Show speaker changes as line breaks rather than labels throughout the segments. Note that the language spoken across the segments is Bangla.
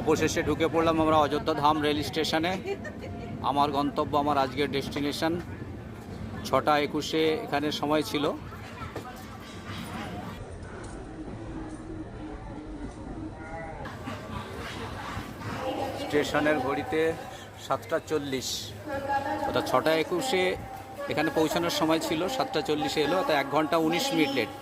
অবশেষে ঢুকে পড়লাম আমরা অযোধ্যা ধাম রেল স্টেশনে। আমার গন্তব্য, আমার আজকের ডেস্টিনেশন। ছটা একুশে এখানে সময় ছিল। স্টেশনের ঘড়িতে সাতটা চল্লিশ। অর্থাৎ ছটা একুশে এখানে পৌঁছানোর সময় ছিল, সাতটা চল্লিশে এলো তো এক ঘণ্টা উনিশ মিনিট লেট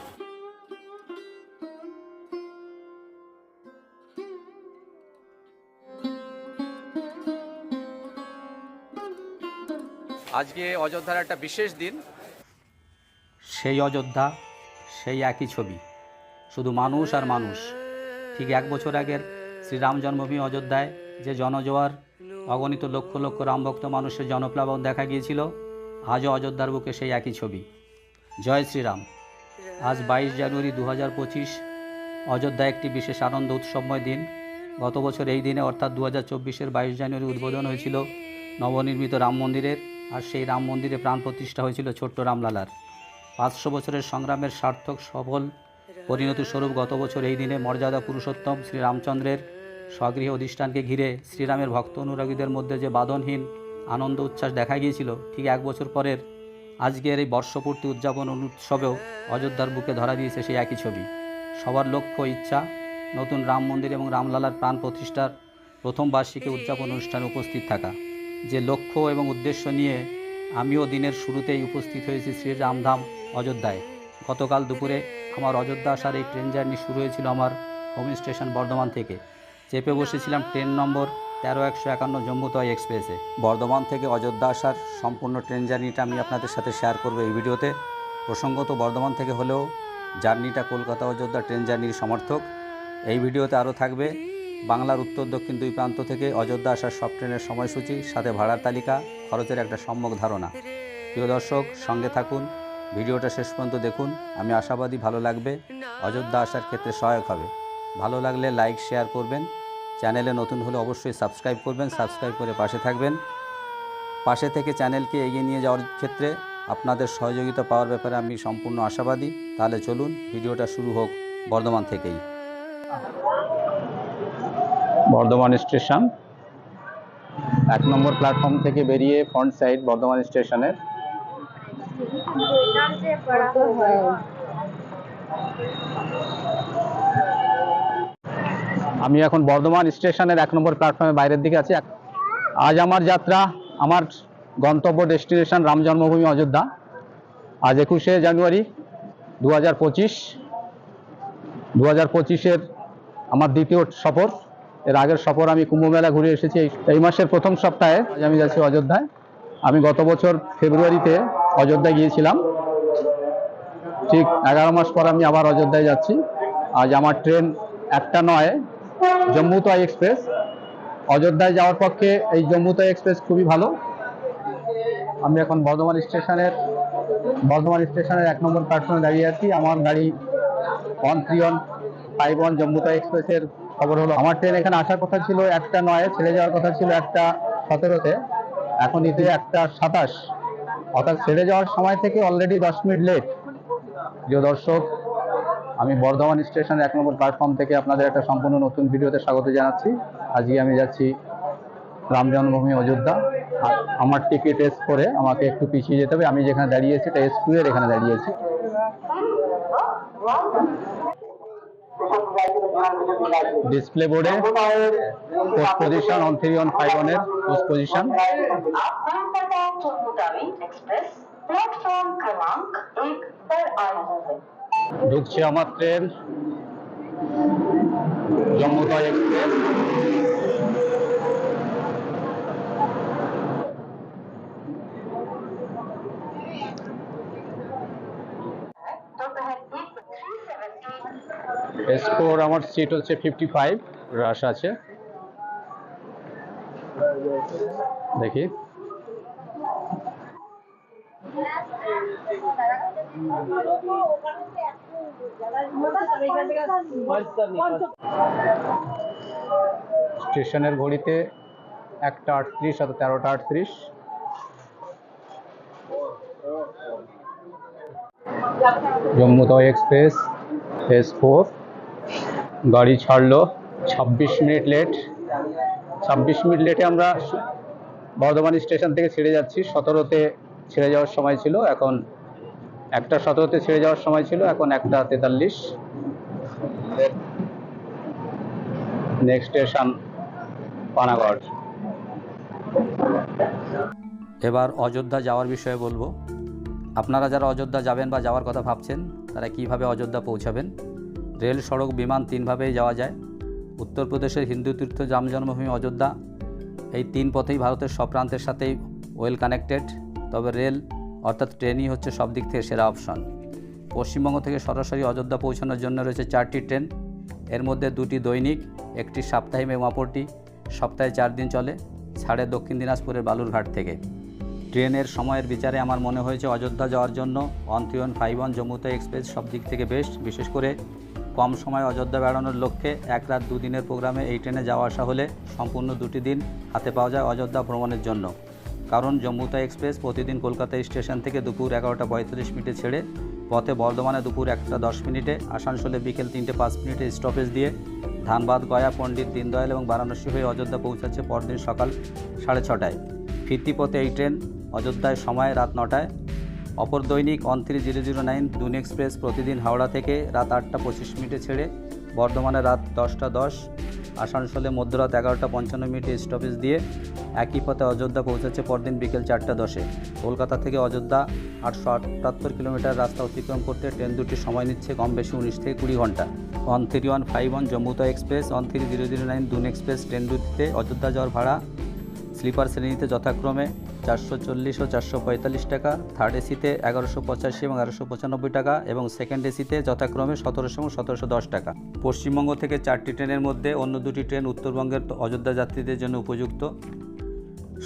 আজকে অযোধ্যার একটা বিশেষ দিন। সেই অযোধ্যা, সেই একই ছবি, শুধু মানুষ আর মানুষ। ঠিক এক বছর আগের শ্রীরাম জন্মভূমি অযোধ্যায় যে জনজোয়ার অগণিত লক্ষ লক্ষ রামভক্ত মানুষের জনপ্লাবন দেখা গিয়েছিল। আজও অযোধ্যার বুকে সেই একই ছবি। জয় শ্রীরাম। আজ বাইশ জানুয়ারি দু হাজার পঁচিশ, অযোধ্যা একটি বিশেষ আনন্দ উৎসবময় দিন। গত বছর এই দিনে অর্থাৎ দু হাজার চব্বিশের বাইশ জানুয়ারি উদ্বোধন হয়েছিল নবনির্মিত রাম মন্দিরের আর সেই রাম মন্দিরে প্রাণ প্রতিষ্ঠা হয়েছিল ছোট্ট রামলালার। পাঁচশো বছরের সংগ্রামের সার্থক সফল পরিণতি স্বরূপ গত বছর এই দিনে মর্যাদা পুরুষোত্তম শ্রী রামচন্দ্রের স্বগৃহ অধিষ্ঠানকে ঘিরে শ্রীরামের ভক্ত অনুরাগীদের মধ্যে যে বাদনহীন আনন্দ উচ্ছ্বাস দেখা গিয়েছিল, ঠিক এক বছর পরের আজকের এই বর্ষপূর্তি উদযাপন উৎসবেও অযোধ্যার বুকে ধরা দিয়েছে সেই একই ছবি। সবার লক্ষ্য, ইচ্ছা, নতুন রাম মন্দির এবং রামলালার প্রাণ প্রতিষ্ঠার প্রথম বার্ষিকী উদযাপন অনুষ্ঠানে উপস্থিত থাকা। যে লক্ষ্য এবং উদ্দেশ্য নিয়ে আমিও দিনের শুরুতেই উপস্থিত হয়েছি শ্রীরামধাম অযোধ্যায়। গতকাল দুপুরে আমার অযোধ্যা আসার এই ট্রেন জার্নি শুরু হয়েছিল আমার হোম স্টেশন বর্ধমান থেকে। চেপে বসেছিলাম ট্রেন নম্বর তেরো একশো একান্ন জম্মুতয় এক্সপ্রেসে। বর্ধমান থেকে অযোধ্যা আসার সম্পূর্ণ ট্রেন জার্নিটা আমি আপনাদের সাথে শেয়ার করব এই ভিডিওতে। প্রসঙ্গত, বর্ধমান থেকে হলেও জার্নিটা কলকাতা অযোধ্যা ট্রেন জার্নির সমর্থক। এই ভিডিওতে আরও থাকবে বাংলার উত্তর, দক্ষিণ দুই প্রান্ত থেকে অযোধ্যা আসার সব ট্রেনের সময়সূচি, সাথে ভাড়ার তালিকা, খরচের একটা সম্যক ধারণা। প্রিয় দর্শক, সঙ্গে থাকুন, ভিডিওটা শেষ পর্যন্ত দেখুন। আমি আশাবাদী, ভালো লাগবে। অযোধ্যা আসার ক্ষেত্রে সহায়ক হবে। ভালো লাগলে লাইক শেয়ার করবেন। চ্যানেলে নতুন হলে অবশ্যই সাবস্ক্রাইব করবেন সাবস্ক্রাইব করে পাশে থাকবেন। পাশে থেকে চ্যানেলকে এগিয়ে নিয়ে যাওয়ার ক্ষেত্রে আপনাদের সহযোগিতা পাওয়ার ব্যাপারে আমি সম্পূর্ণ আশাবাদী। তাহলে চলুন ভিডিওটা শুরু হোক বর্ধমান থেকেই। বর্ধমান স্টেশন। এক নম্বর প্ল্যাটফর্ম থেকে বেরিয়ে ফ্রন্ট সাইড বর্ধমান স্টেশনের। আমি এখন বর্ধমান স্টেশনের এক নম্বর প্ল্যাটফর্মে বাইরের দিকে আছি। আজ আমার যাত্রা, আমার গন্তব্য ডেস্টিনেশন রাম জন্মভূমি অযোধ্যা। আজ একুশে জানুয়ারি দু হাজার পঁচিশ। দু হাজার পঁচিশের আমার দ্বিতীয় সফর। এর আগের সফর আমি কুম্ভমেলা ঘুরে এসেছি এই- মাসের প্রথম সপ্তাহে। আজ আমি যাচ্ছি অযোধ্যায়। আমি গত বছর ফেব্রুয়ারিতে অযোধ্যায় গিয়েছিলাম। ঠিক এগারো মাস পর আমি আবার অযোধ্যায় যাচ্ছি। আজ আমার ট্রেন একটা নয় জম্মুতাই এক্সপ্রেস। অযোধ্যায় যাওয়ার পক্ষে এই জম্মুতাই এক্সপ্রেস খুবই ভালো। আমি এখন বর্ধমান স্টেশনের বর্ধমান স্টেশনের এক নম্বর প্ল্যাটফর্মে দাঁড়িয়ে আছি। আমার গাড়ি one three one five one Jammu Tawi এক্সপ্রেসের খবর হলো। আমার ট্রেন এখানে আসার কথা ছিল একটা নয়, ছেড়ে যাওয়ার কথা ছিল একটা সতেরোতে। এখন ইতে একটা সাতাশ। অর্থাৎ ছেড়ে যাওয়ার সময় থেকে অলরেডি দশ মিনিট লেট প্রিয় দর্শক আমি বর্ধমান স্টেশনের এক নম্বর প্ল্যাটফর্ম থেকে আপনাদের একটা সম্পূর্ণ নতুন ভিডিওতে স্বাগত জানাচ্ছি। আজকে আমি যাচ্ছি রাম জন্মভূমি অযোধ্যা। আর আমার টিকিট এস করে আমাকে একটু পিছিয়ে যেতে হবে। আমি যেখানে দাঁড়িয়েছি, এটা এস টু এর এখানে দাঁড়িয়েছি। ডিসপ্লে বোর্ডে post position on three on five অনের post position ঢুকছে আমার ট্রেন। জম্মুতা এক্সপ্রেস। স্কোর আমার সিট হচ্ছে ফিফটি ফাইভ রাশ আছে। দেখি। স্টেশনের ঘড়িতে
একটা আটত্রিশ অর্থাৎ তেরোটা আটত্রিশ। Jammu express, S four. গাড়ি ছাড়লো। ছাব্বিশ মিনিট লেট। ছাব্বিশ মিনিট লেটে আমরা বর্ধমান স্টেশন থেকে ছেড়ে যাচ্ছি। সতেরোতে ছেড়ে যাওয়ার সময় ছিল। এখন একটা সতেরোতে ছেড়ে যাওয়ার সময় ছিল, এখন একটা তেতাল্লিশ। Next station Panagarh.
এবার অযোধ্যা যাওয়ার বিষয়ে বলব। আপনারা যারা অযোধ্যা যাবেন বা যাওয়ার কথা ভাবছেন, তারা কীভাবে অযোধ্যা পৌঁছাবেন? রেল, সড়ক, বিমান তিনভাবেই যাওয়া যায়। উত্তরপ্রদেশের হিন্দু তীর্থ রাম জন্মভূমি, অযোধ্যা। এই তিন পথেই ভারতের সব প্রান্তের সাথেই ওয়েল কানেক্টেড তবে রেল অর্থাৎ ট্রেনই হচ্ছে সব দিক থেকে সেরা অপশন। পশ্চিমবঙ্গ থেকে সরাসরি অযোধ্যা পৌঁছানোর জন্য রয়েছে চারটি ট্রেন। এর মধ্যে দুটি দৈনিক, একটি সাপ্তাহিক এবং অপরটি সপ্তাহে চার দিন চলে, ছাড়ে দক্ষিণ দিনাজপুরের বালুরঘাট থেকে। ট্রেনের সময়ের বিচারে আমার মনে হয়েছে অযোধ্যা যাওয়ার জন্য one one five one Jammu Tawi express সব দিক থেকে বেস্ট, বিশেষ করে কম সময় অযোধ্যা বেড়ানোর লক্ষ্যে এক রাত দুদিনের প্রোগ্রামে এই ট্রেনে যাওয়া আসা হলে সম্পূর্ণ দুটি দিন হাতে পাওয়া যায় অযোধ্যা ভ্রমণের জন্য। কারণ জম্মুতা এক্সপ্রেস প্রতিদিন কলকাতা স্টেশন থেকে দুপুর এগারোটা পঁয়ত্রিশ মিনিটে ছেড়ে পথে বর্ধমানে দুপুর একটা দশ মিনিটে, আসানসোলে বিকেল তিনটে পাঁচ মিনিটে স্টপেজ দিয়ে ধানবাদ, গয়া, পণ্ডিত, দীনদয়াল এবং বারাণসী হয়ে অযোধ্যা পৌঁছাচ্ছে পরদিন সকাল সাড়ে ছটায়। ফিরতি পথে এই ট্রেন অযোধ্যায় সময় রাত নটায়। অপর দৈনিক one three zero zero nine Doon express প্রতিদিন হাওড়া থেকে রাত আটটা পঁচিশ মিনিটে ছেড়ে বর্ধমানে রাত দশটা দশ, আসানসোলে মধ্যরাত এগারোটা পঞ্চান্ন মিনিটে স্টপেজ দিয়ে একই পথে অযোধ্যা পৌঁছাচ্ছে পরদিন বিকেল চারটা দশে। কলকাতা থেকে অযোধ্যা আটশো আটাত্তর কিলোমিটার রাস্তা অতিক্রম করতে ট্রেন দুটি সময় নিচ্ছে কম বেশি উনিশ থেকে কুড়ি ঘণ্টা। One three one five one Jammu Tawi express, one three zero zero nine Doon express train দুটিতে অযোধ্যা যাওয়ার ভাড়া স্লিপার শ্রেণীতে যথাক্রমে চারশো চল্লিশ ও চারশো পঁয়তাল্লিশ টাকা থার্ড এসিতে এগারোশো পঁচাশি এবং এগারোশো পঁচানব্বই টাকা এবং সেকেন্ড এসিতে যথাক্রমে সতেরোশো এবং সতেরোশো দশ টাকা। পশ্চিমবঙ্গ থেকে চারটি ট্রেনের মধ্যে অন্য দুটি ট্রেন উত্তরবঙ্গের অযোধ্যা যাত্রীদের জন্য উপযুক্ত।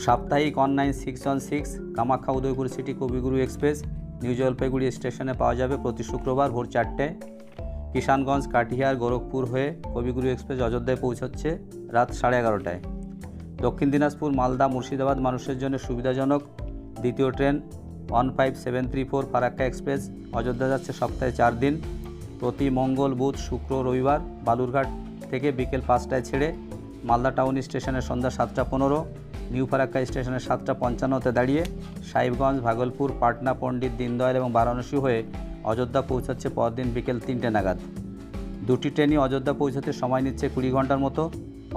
সাপ্তাহিক one nine six one six, Kamakhya Udaipur city Kaviguru express, new Jalpaiguri স্টেশনে পাওয়া যাবে প্রতি শুক্রবার ভোর চারটে। কিষানগঞ্জ, কাটিহার, গোরখপুর হয়ে কবিগুরু এক্সপ্রেস অযোধ্যায় পৌঁছচ্ছে রাত সাড়ে এগারোটায়। দক্ষিণ দিনাজপুর, মালদা, মুর্শিদাবাদ মানুষের জন্য সুবিধাজনক। দ্বিতীয় train one five seven three four Farakka express Ayodhya যাচ্ছে সপ্তাহে চার দিন। প্রতি মঙ্গল, বুধ, শুক্র, রবিবার বালুরঘাট থেকে বিকেল পাঁচটায় ছেড়ে মালদা টাউন স্টেশনে সন্ধ্যা সাতটা পনেরো। নিউ ফারাক্কা স্টেশনে সাতটা পঞ্চান্নতে দাঁড়িয়ে সাহেবগঞ্জ, ভাগলপুর, পাটনা, পণ্ডিত দীনদয়াল এবং বারাণসী হয়ে অযোধ্যা পৌঁছাচ্ছে পরদিন বিকেল তিনটে নাগাদ। দুটি ট্রেনই অযোধ্যা পৌঁছাতে সময় নিচ্ছে কুড়ি ঘণ্টার মতো।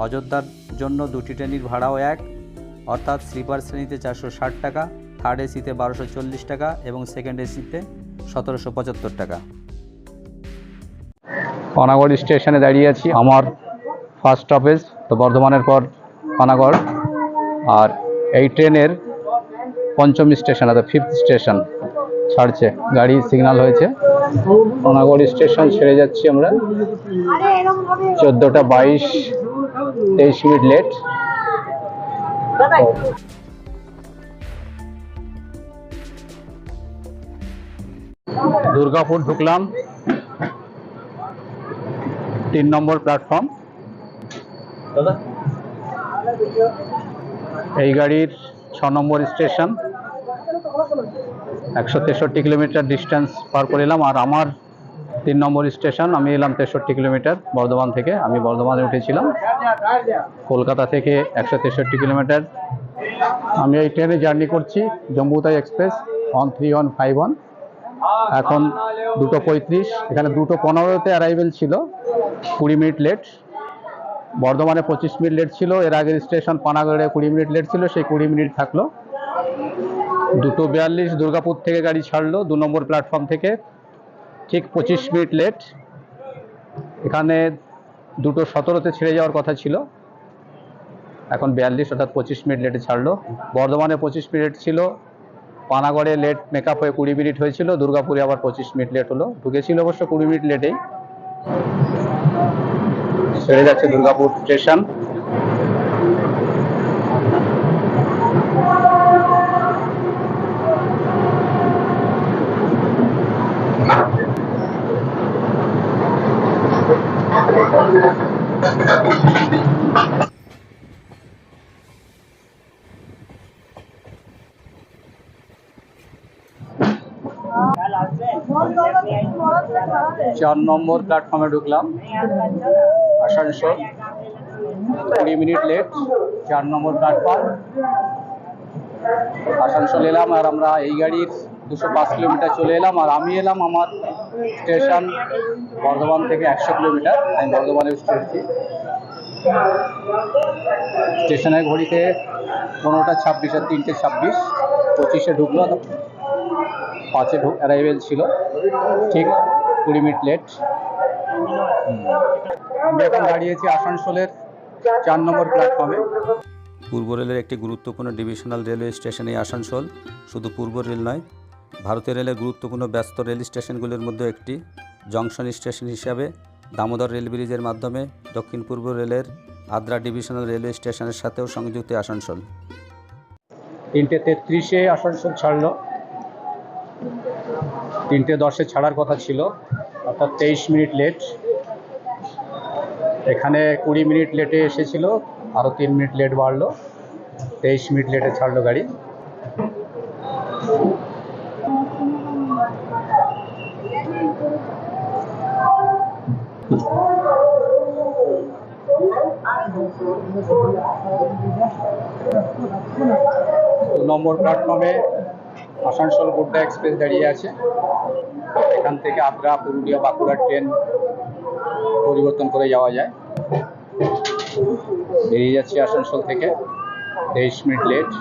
অযোধ্যার জন্য দুটি ট্রেনের ভাড়াও এক, অর্থাৎ স্লিপার শ্রেণীতে চারশো ষাট টাকা, থার্ড এসিতে বারোশো চল্লিশ টাকা এবং সেকেন্ড এসিতে সতেরোশো পঁচাত্তর টাকা।
পানাগড় স্টেশনে দাঁড়িয়ে আছি। আমার ফার্স্ট স্টপেজ তো বর্ধমানের পর পানাগড়। আর এই ট্রেনের পঞ্চম স্টেশন অর্থাৎ ফিফথ স্টেশন ছাড়ছে। গাড়ি সিগন্যাল হয়েছে। পানাগড় স্টেশন ছেড়ে যাচ্ছি আমরা। চোদ্দোটা বাইশ, তেইশ মিনিট লেট দুর্গাপুর ঢুকলাম। তিন নম্বর প্ল্যাটফর্ম এই গাড়ির ছ নম্বর স্টেশন। একশো তেষট্টি কিলোমিটার ডিস্টেন্স পার করে এলাম, আর আমার তিন নম্বর স্টেশন, আমি এলাম তেষট্টি কিলোমিটার বর্ধমান থেকে। আমি বর্ধমানে উঠেছিলাম, কলকাতা থেকে একশো তেষট্টি কিলোমিটার। আমি এই ট্রেনে জার্নি করছি Jammu Tawi express one three one five one এখন দুটো পঁয়ত্রিশ, এখানে দুটো পনেরোতে অ্যারাইভেল ছিল, কুড়ি মিনিট লেট বর্ধমানে পঁচিশ মিনিট লেট ছিল, এর আগের স্টেশন পানাগড়ে কুড়ি মিনিট লেট ছিল, সেই কুড়ি মিনিট থাকল। দুটো বিয়াল্লিশ, দুর্গাপুর থেকে গাড়ি ছাড়লো, দু নম্বর প্ল্যাটফর্ম থেকে। ঠিক পঁচিশ মিনিট লেট এখানে দুটো সতেরোতে ছেড়ে যাওয়ার কথা ছিল। এখন বিয়াল্লিশ, অর্থাৎ পঁচিশ মিনিট লেটে ছাড়লো। বর্ধমানে পঁচিশ মিনিট ছিল, পানাগড়ে লেট মেকআপ হয়ে কুড়ি মিনিট হয়েছিল, দুর্গাপুরে আবার পঁচিশ মিনিট লেট হলো। ঢুকেছিল অবশ্য কুড়ি মিনিট লেটেই ছেড়ে যাচ্ছে দুর্গাপুর স্টেশন চার নম্বর প্ল্যাটফর্মে ঢুকলাম আসানসোল। কুড়ি মিনিট লেট চার নম্বর প্ল্যাটফর্ম আসানসোল এলাম আর আমরা এই গাড়ির দুশো পাঁচ কিলোমিটার চলে এলাম আর আমি এলাম আমার স্টেশন বর্ধমান থেকে একশো কিলোমিটার। আমি বর্ধমানে এসেছি স্টেশনের ঘড়িতে পনেরোটা ছাব্বিশ আর তিনটে ছাব্বিশ। পঁচিশে ঢুকলো, পাঁচে ঢুক অ্যারাইভেল ছিল। ঠিক কুড়ি মিনিট লেট এখন দাঁড়িয়েছি আসানসোলের চার নম্বর প্ল্যাটফর্মে
পূর্ব রেলের একটি গুরুত্বপূর্ণ ডিভিশনাল রেলওয়ে স্টেশন এই আসানসোল শুধু পূর্ব রেল নয় ভারতীয় রেলের গুরুত্বপূর্ণ ব্যস্ত রেল স্টেশনগুলির মধ্যে একটি জংশন স্টেশন হিসাবে দামোদর রেল ব্রিজের মাধ্যমে দক্ষিণ পূর্ব রেলের আদ্রা ডিভিশনাল রেলওয়ে স্টেশনের সাথেও সংযুক্ত আসানসোল।
তিনটে তেত্রিশে আসানসোল ছাড়লো। তিনটে দশে ছাড়ার কথা ছিল। অর্থাৎ তেইশ মিনিট লেট। এখানে কুড়ি মিনিট লেটে এসেছিল আরও তিন মিনিট লেট বাড়লো। তেইশ মিনিট লেটে ছাড়লো গাড়ি। নম্বর প্ল্যাটফর্মে আসানসোল গোড্ডা এক্সপ্রেস দাঁড়িয়ে আছে। এখান থেকে আদ্রা, পুরুলিয়া, বাঁকুড়া ট্রেন পরিবর্তন করে যাওয়া যায়। বেরিয়ে যাচ্ছি আসানসোল থেকে, তেইশ মিনিট লেট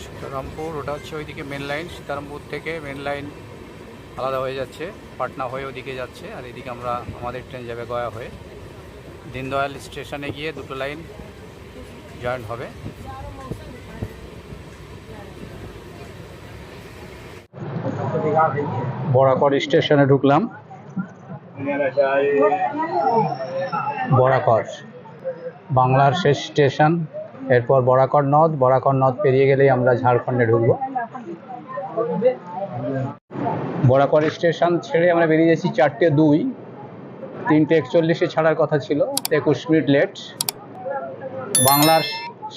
সীতারামপুর, ওটা হচ্ছে ওইদিকে মেন লাইন সীতারামপুর থেকে মেন লাইন আলাদা হয়ে যাচ্ছে, পাটনা হয়ে ওদিকে যাচ্ছে, আর এদিকে আমরা, আমাদের ট্রেন যাবে গয়া হয়ে। দিনদয়াল স্টেশনে গিয়ে দুটো লাইন জয়েন হবে।
বরাকর স্টেশনে ঢুকলাম। বরাকর। বাংলার শেষ স্টেশন। এরপর বরাকর নদ। বরাকর নদ পেরিয়ে গেলেই আমরা ঝাড়খণ্ডে ঢুকব। বরাকর স্টেশন ছেড়ে আমরা বেরিয়ে যাচ্ছি চারটে দুই। তিনটে একচল্লিশে ছাড়ার কথা ছিল। একুশ মিনিট লেট। বাংলার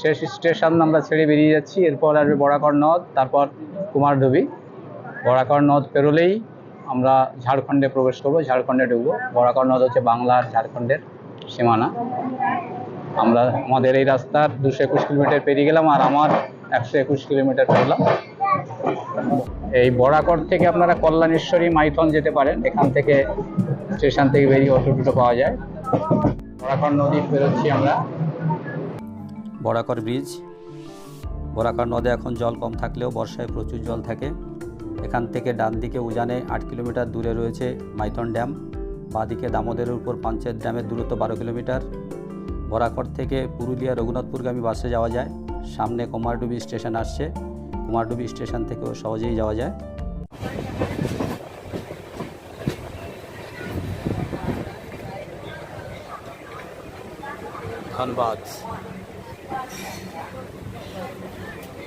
শেষ স্টেশন আমরা ছেড়ে বেরিয়ে যাচ্ছি। এরপর আসবে বরাকর নদ, তারপর কুমারডুবি। বরাকর নদ পেরোলেই আমরা ঝাড়খণ্ডে প্রবেশ করব। ঝাড়খণ্ডে ঢুকবো। বরাকর নদ হচ্ছে বাংলার ঝাড়খণ্ডের সীমানা। আমরা আমাদের এই রাস্তার দুশো একুশ কিলোমিটার পেরিয়ে গেলাম আর আমার একশো একুশ কিলোমিটার পেরোলাম। এই বরাকর থেকে আপনারা কল্যাণেশ্বরী মাইথন যেতে পারেন। এখান থেকে স্টেশন থেকে বেরিয়ে অটো টুটো পাওয়া যায়। বরাকর নদী পেরোচ্ছি আমরা।
বরাকর ব্রিজ। বরাকর নদে এখন জল কম থাকলেও বর্ষায় প্রচুর জল থাকে। এখান থেকে ডান দিকে উজানে আট কিলোমিটার দূরে রয়েছে মাইথন ড্যাম। বাঁদিকে দামোদরের উপর পঞ্চায়েত ড্যামের দূরত্ব বারো কিলোমিটার। বরাকর থেকে পুরুলিয়া রঘুনাথপুরগামী বাসে যাওয়া যায়। সামনে কুমারডুবি স্টেশন আসছে। কুমারডুবি স্টেশন থেকেও সহজেই যাওয়া যায়।
ধনবাদ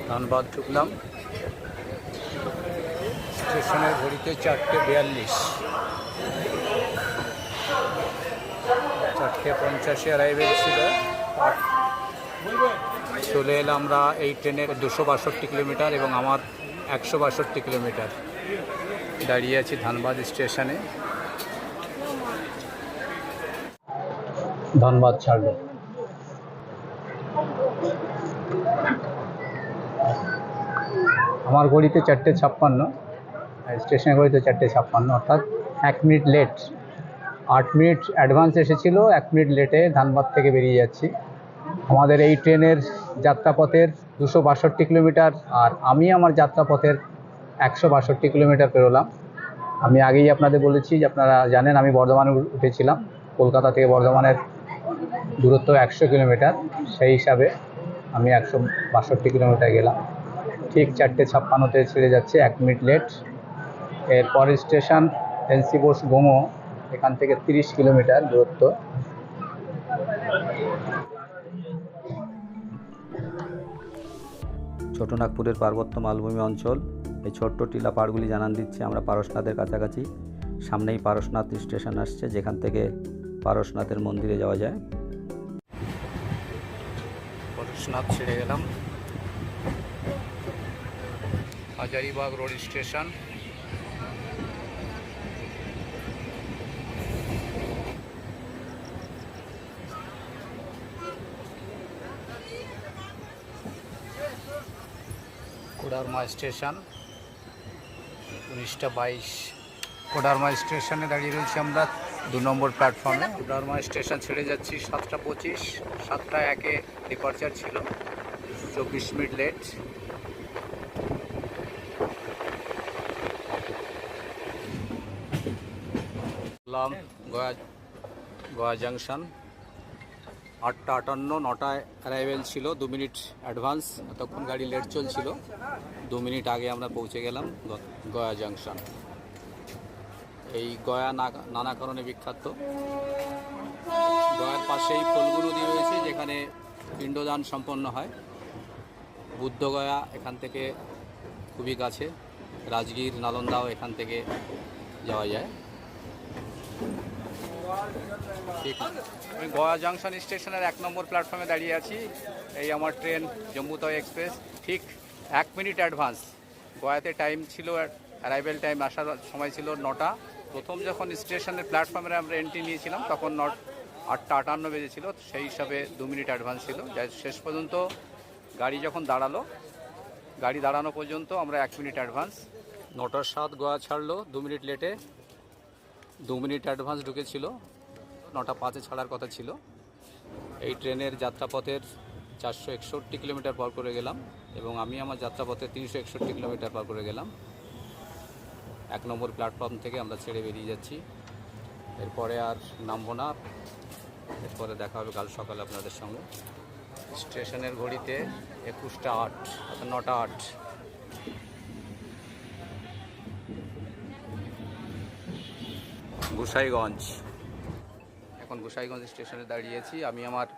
ধনবাদ ঢুকলাম স্টেশনের ঘড়িতে চারটে বিয়াল্লিশ। চারটে পঞ্চাশে অ্যারাইভেল ছিল চলে এলাম আমরা এই ট্রেনের দুশো বাষট্টি কিলোমিটার এবং আমার একশো বাষট্টি কিলোমিটার। দাঁড়িয়ে আছি ধানবাদ স্টেশনে।
ধনবাদ, ছাড়লো। আমার ঘড়িতে চারটে ছাপ্পান্ন স্টেশনের ঘড়িতে চারটে ছাপ্পান্ন, অর্থাৎ এক মিনিট লেট। আট মিনিট অ্যাডভান্স এসেছিল, এক মিনিট লেটে ধানবাদ থেকে বেরিয়ে যাচ্ছি। আমাদের এই ট্রেনের যাত্রাপথের দুশো বাষট্টি কিলোমিটার আর আমি আমার যাত্রাপথের একশো বাষট্টি কিলোমিটার পেরোলাম। আমি আগেই আপনাদের বলেছি যে আপনারা জানেন আমি বর্ধমানে উঠেছিলাম। কলকাতা থেকে বর্ধমানের দূরত্ব একশো কিলোমিটার। সেই হিসাবে আমি একশো বাষট্টি কিলোমিটার গেলাম। ঠিক চারটে ছাপ্পান্নতে ছেড়ে যাচ্ছে এক মিনিট লেট এর পরের স্টেশন এনসি বোস গোমো এখান থেকে তিরিশ কিলোমিটার দূরত্ব।
ছোটনাগপুরের পার্বত্য মালভূমি অঞ্চল এই ছোট্ট টিলা পাহাড়গুলি জানান দিচ্ছে আমরা পারশনাথের কাছাকাছি। সামনেই পারশনাথ স্টেশন আসছে যেখান থেকে পারশনাথের মন্দিরে যাওয়া যায়। ঘোষনাথ ছেড়ে গেলাম। Hazaribagh road station. Koderma station, উনিশটা বাইশ। কোডারমা স্টেশনে দাঁড়িয়ে রয়েছি আমরা দু নম্বর প্ল্যাটফর্মে। কোডারমা স্টেশন ছেড়ে যাচ্ছি সাতটা পঁচিশ। সাতটা একে ডিপার্চার ছিল। চব্বিশ মিনিট লেট বললাম গয়া গয়া জাংশন আটটা আটান্ন, নটায় অ্যারাইভেল ছিল, দু মিনিট অ্যাডভান্স তখন গাড়ি লেট চলছিল। দু মিনিট আগে আমরা পৌঁছে গেলাম গয়া জাংশন এই গয়া নানা কারণে বিখ্যাত। গয়ার পাশেই ফল্গু নদী রয়েছে যেখানে পিণ্ডদান সম্পন্ন হয়। বুদ্ধগয়া এখান থেকে খুবই কাছে। রাজগীর নালন্দাও এখান থেকে যাওয়া যায়। আমি গয়া জাংশন স্টেশনের এক নম্বর প্ল্যাটফর্মে দাঁড়িয়ে আছি। এই আমার ট্রেন জম্মুতয় এক্সপ্রেস। ঠিক এক মিনিট অ্যাডভান্স। গয়াতে টাইম ছিল অ্যারাইভেল টাইম আসার সময় ছিল নটা। প্রথম যখন স্টেশনের প্ল্যাটফর্মে আমরা এন্ট্রি নিয়েছিলাম, তখন নট আটটা আটান্ন বেজেছিল। সেই হিসাবে দু মিনিট অ্যাডভান্স ছিল। যাই শেষ পর্যন্ত গাড়ি যখন দাঁড়াল, গাড়ি দাঁড়ানো পর্যন্ত আমরা এক মিনিট অ্যাডভান্স। নটার সাত গোয়া ছাড়লো, দু মিনিট লেটে দু মিনিট অ্যাডভান্স ঢুকেছিল, নটা পাঁচে ছাড়ার কথা ছিল। এই ট্রেনের যাত্রাপথের চারশো একষট্টি কিলোমিটার পার করে গেলাম এবং আমি আমার যাত্রাপথে তিনশো একষট্টি কিলোমিটার পার করে গেলাম। এক নম্বর প্ল্যাটফর্ম থেকে আমরা ছেড়ে বেরিয়ে যাচ্ছি। এরপরে আর নামবো না। এরপরে দেখা হবে কাল সকালে আপনাদের সঙ্গে। স্টেশনের ঘড়িতে একুশটা আট অর্থাৎ নটা আট। গোসাইগঞ্জ। এখন গোসাইগঞ্জ স্টেশনে দাঁড়িয়েছি। আমি আমার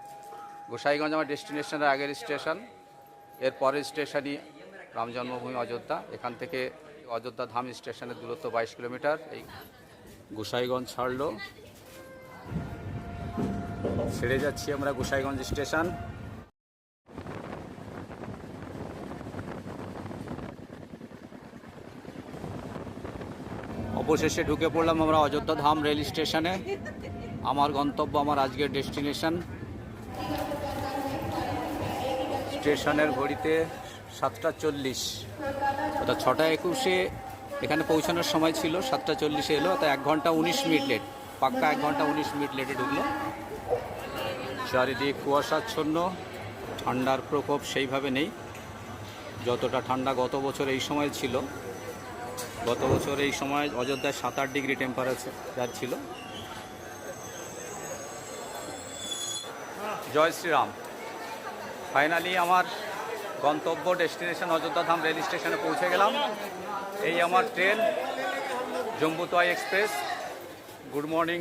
গোসাইগঞ্জ আমার ডেস্টিনেশনের আগের স্টেশনের পরের স্টেশনই রাম জন্মভূমি অযোধ্যা। এখান থেকে অযোধ্যা ধাম স্টেশনের দূরত্ব বাইশ কিলোমিটার, এই গোসাইগঞ্জ ছাড়লো। ছেড়ে যাচ্ছি আমরা গোসাইগঞ্জ স্টেশন। অবশেষে ঢুকে পড়লাম আমরা অযোধ্যা ধাম রেল স্টেশনে। আমার গন্তব্য, আমার আজকের ডেস্টিনেশন। স্টেশনের ঘড়িতে সাতটা চল্লিশ। অর্থাৎ ছটা একুশে এখানে পৌঁছানোর সময় ছিল, সাতটা চল্লিশে এলো, অর্থাৎ এক ঘণ্টা উনিশ মিনিট লেট পাক্কা এক ঘণ্টা উনিশ মিনিট লেটে ঢুকলো। চারিদিক কুয়াশাচ্ছন্ন, ঠান্ডার প্রকোপ সেইভাবে নেই। যতটা ঠান্ডা গত বছর এই সময় ছিল গত বছর এই সময় অযোধ্যায় সাত আট ডিগ্রি টেম্পারেচার ছিল। জয় শ্রীরাম। ফাইনালি আমার গন্তব্য ডেস্টিনেশন অযোধ্যা ধাম রেল স্টেশনে পৌঁছে গেলাম। এই আমার train Jammu Tawi express good morning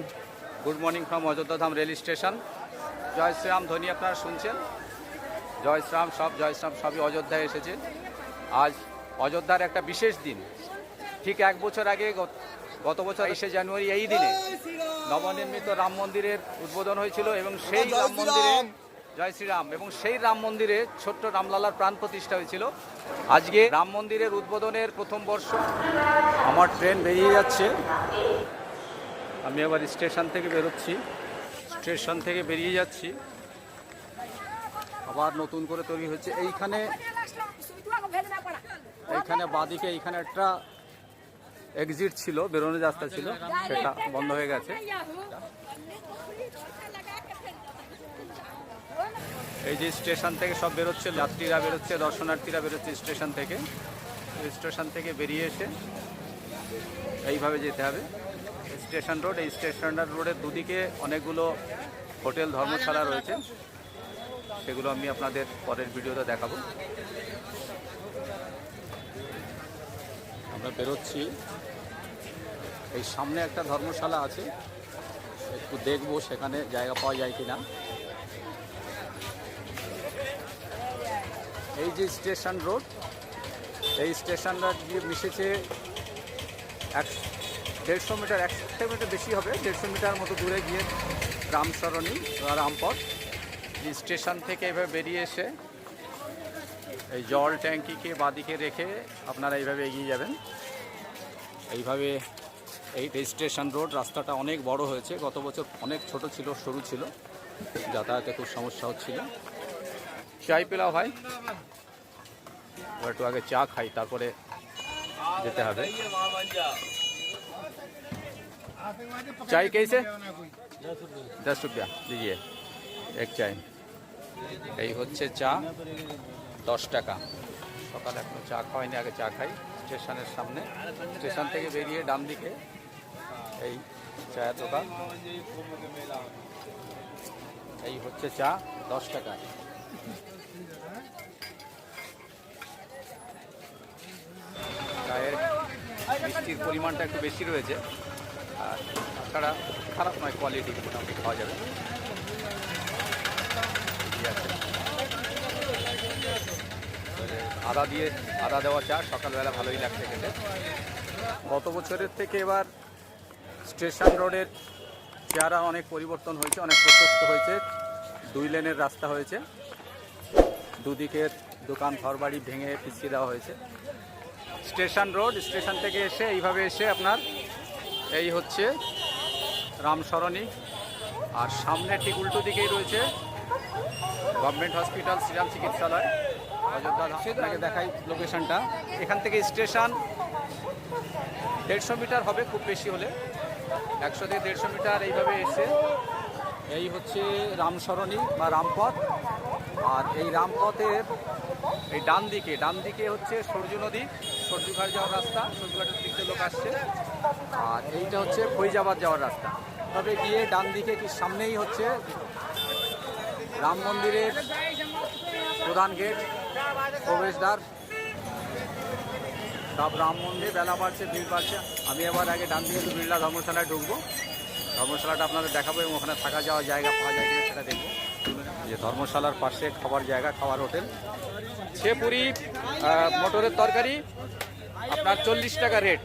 good morning from Ayodhya Dham rail station জয় শ্রীরাম, ধ্বনি আপনারা শুনছেন? জয় শ্রীরাম, সব জয় শ্রীরাম, সবই অযোধ্যায় এসেছে। আজ অযোধ্যার একটা বিশেষ দিন। ঠিক এক বছর আগে গত- গত বছর বাইশে জানুয়ারি এই দিনে নবনির্মিত রাম মন্দিরের উদ্বোধন হয়েছিল এবং সেই রাম মন্দিরে জয় শ্রীরাম। এবং সেই রাম মন্দিরে ছোট্ট রামলালার প্রাণ প্রতিষ্ঠা হয়েছিল। আজকে রাম মন্দিরের উদ্বোধনের প্রথম বর্ষ। আমার ট্রেন বেরিয়ে যাচ্ছে। আমি আবার স্টেশন থেকে বেরোচ্ছি। স্টেশন থেকে বেরিয়ে যাচ্ছি। আবার নতুন করে তৈরি হচ্ছে। এইখানে এইখানে বাদিকে এইখানে একটা এক্সিট ছিল, বেরোনোর রাস্তা ছিল, সেটা বন্ধ হয়ে গেছে। এই যে স্টেশন থেকে সব বেরোচ্ছে, যাত্রীরা বেরোচ্ছে, দর্শনার্থীরা বেরোচ্ছে স্টেশন থেকে। স্টেশন থেকে বেরিয়ে এসে এইভাবে যেতে হবে। স্টেশন রোড, এই স্টেশন রোডের দুদিকে অনেকগুলো হোটেল ধর্মশালা রয়েছে। সেগুলো আমি আপনাদের পরের ভিডিওতে দেখাবো আমরা বেরোচ্ছি। এই সামনে একটা ধর্মশালা আছে। একটু দেখব সেখানে জায়গা পাওয়া যায় কিনা। এই যে স্টেশন রোড, এই স্টেশন রোড দিয়ে মিশেছে এক দেড়শো মিটার, একশো মিটার বেশি হবে, দেড়শো মিটার মতো দূরে গিয়ে রামসরণী রামপথ। স্টেশন থেকে এভাবে বেরিয়ে এসে এই জল ট্যাঙ্কিকে বাদিকে রেখে আপনারা এইভাবে এগিয়ে যাবেন। এইভাবে এই রেজিস্ট্রেশন রোড রাস্তাটা অনেক বড় হয়েছে। গত বছর অনেক ছোট ছিল, সরু ছিল। যাতায়াতে খুব সমস্যা হচ্ছিল। চাই পেলাও ভাই। একটু আগে চা খাই, তারপরে যেতে হবে। চাই কেসে দশ রুপিয়া। দিয়ে এক চাই। এই হচ্ছে চা, দশ টাকা। সকালে এখনও চা খাওয়াইনি, আগে চা খাই। স্টেশনের সামনে। স্টেশন থেকে বেরিয়ে ডান দিকে এই চায়ের দোকান। এই হচ্ছে চা, দশ টাকা। চায়ের মিষ্টির পরিমাণটা একটু বেশি রয়েছে। আর তাছাড়া খারাপ নয় কোয়ালিটি মোটামুটি খাওয়া যাবে ঠিক আছে। আদা দিয়ে আদা দেওয়া চা, সকালবেলা ভালোই লাগছে খেতে। গত বছরের থেকে এবার স্টেশন রোডের চেহারা অনেক পরিবর্তন হয়েছে, অনেক প্রশস্ত হয়েছে, দুই লেনের রাস্তা হয়েছে। দুদিকের দোকান, ঘরবাড়ি ভেঙে পিছিয়ে দেওয়া হয়েছে। স্টেশন রোড, স্টেশন থেকে এসে এইভাবে এসে আপনার এই হচ্ছে রামসরণী। আর সামনে ঠিক উল্টো দিকেই রয়েছে গভর্নমেন্ট হসপিটাল, শ্রীরাম চিকিৎসালয়। অযোধ্যা। আপনাকে দেখাই লোকেশনটা এখান থেকে স্টেশন দেড়শো মিটার হবে, খুব বেশি হলে। একশো থেকে দেড়শো মিটার এইভাবে এসে, এই হচ্ছে রামসরণী বা রামপথ। আর এই রামপথের এই ডান দিকে ডান দিকে হচ্ছে সরজু নদী সরজুঘাট যাওয়ার রাস্তা সরজুঘাটের দিক থেকে লোক আসছে। আর এইটা হচ্ছে ফৈজাবাদ যাওয়ার রাস্তা। তবে গিয়ে ডান দিকে কি সামনেই হচ্ছে রাম মন্দিরের প্রধান গেট। প্রবেশদ্বার সব রাম মন্দির, বেলা বাড়ছে, ভিড় বাড়ছে। আমি এবার আগে ডান দিকে বিড়লা ধর্মশালায় ঢুকবো। ধর্মশালাটা আপনাদের দেখাবো এবং ওখানে থাকা যাওয়ার জায়গা পাওয়া যায় কিনা সেটা দেখব। যে ধর্মশালার পাশে খাবার জায়গা, খাবার হোটেল। সে পুরি মটরের তরকারি। আপনার চল্লিশ টাকা রেট।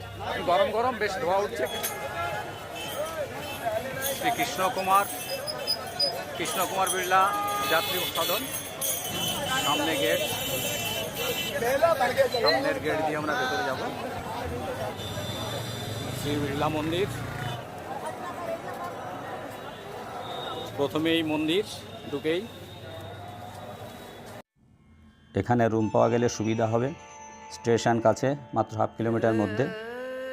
গরম গরম, বেশ ধোয়া উঠছে। শ্রী কৃষ্ণ কুমার কৃষ্ণ কুমার বিড়লা যাত্রী সদন সামনে গেট। সামনের গেট দিয়ে আমরা ভেতরে যাব। শ্রী বিড়লা মন্দির। প্রথমেই মন্দির, ঢুকেই।
এখানে রুম পাওয়া গেলে সুবিধা হবে। স্টেশন কাছে, মাত্র হাফ কিলোমিটার মধ্যে।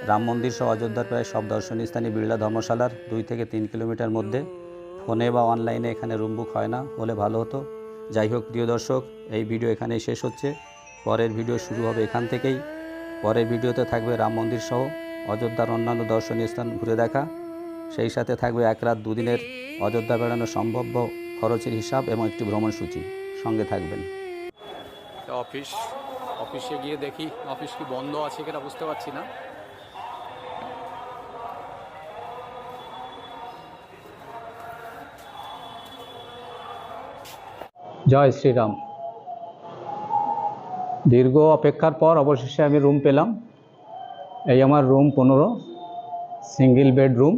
রাম মন্দির সহ অযোধ্যার প্রায় সব দর্শনীয় স্থানে বিড়লা ধর্মশালার দুই থেকে তিন কিলোমিটার মধ্যে। ফোনে বা অনলাইনে এখানে রুম বুক হয় না হলে ভালো হতো। যাই হোক, প্রিয় দর্শক, এই ভিডিও এখানেই শেষ হচ্ছে। পরের ভিডিও শুরু হবে এখান থেকেই। পরের ভিডিওতে থাকবে রাম মন্দির সহ অযোধ্যার অন্যান্য দর্শনীয় স্থান ঘুরে দেখা। সেই সাথে থাকবে এক রাত দুদিনের অযোধ্যা বেড়ানো সম্ভাব্য খরচের হিসাব এবং একটি ভ্রমণসূচি সঙ্গে থাকবেন।
অফিস অফিসে গিয়ে দেখি অফিস কি বন্ধ আছে কিনা বুঝতে পারছি না।
জয় শ্রীরাম। দীর্ঘ অপেক্ষার পর অবশেষে আমি রুম পেলাম। এই আমার রুম পনেরো single bedroom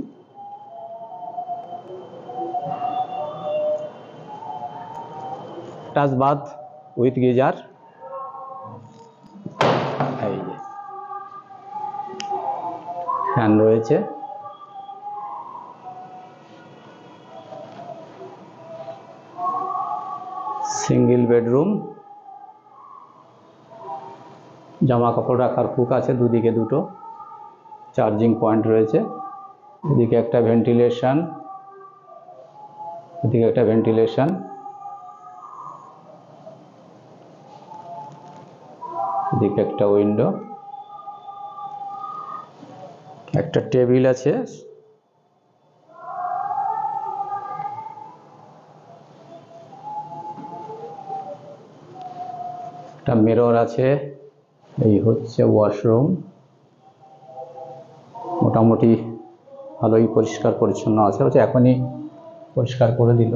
touch bath with geyser এই ফ্যান রয়েছে। সিঙ্গেল বেডরুম জামা কাপড় রাখার হুক আছে দুদিকে দুটো। চার্জিং পয়েন্ট রয়েছে। এদিকে একটা ভেন্টিলেশন এদিকে একটা ভেন্টিলেশন এদিকে একটা উইন্ডো একটা টেবিল আছে। একটা মিরর আছে। এই হচ্ছে ওয়াশরুম। মোটামুটি ভালোই পরিষ্কার পরিচ্ছন্ন আছে। হচ্ছে এখনই পরিষ্কার করে দিল।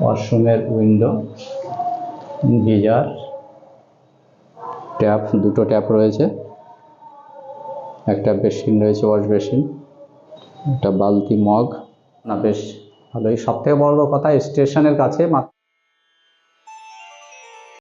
ওয়াশরুমের উইন্ডো, গিজার, ট্যাপ, দুটো ট্যাপ রয়েছে। একটা বেসিন রয়েছে, ওয়াশ বেসিন একটা বালতি মগ। না, বেশ ভালোই। সব থেকে বড় কথা, স্টেশনের কাছে মাত্র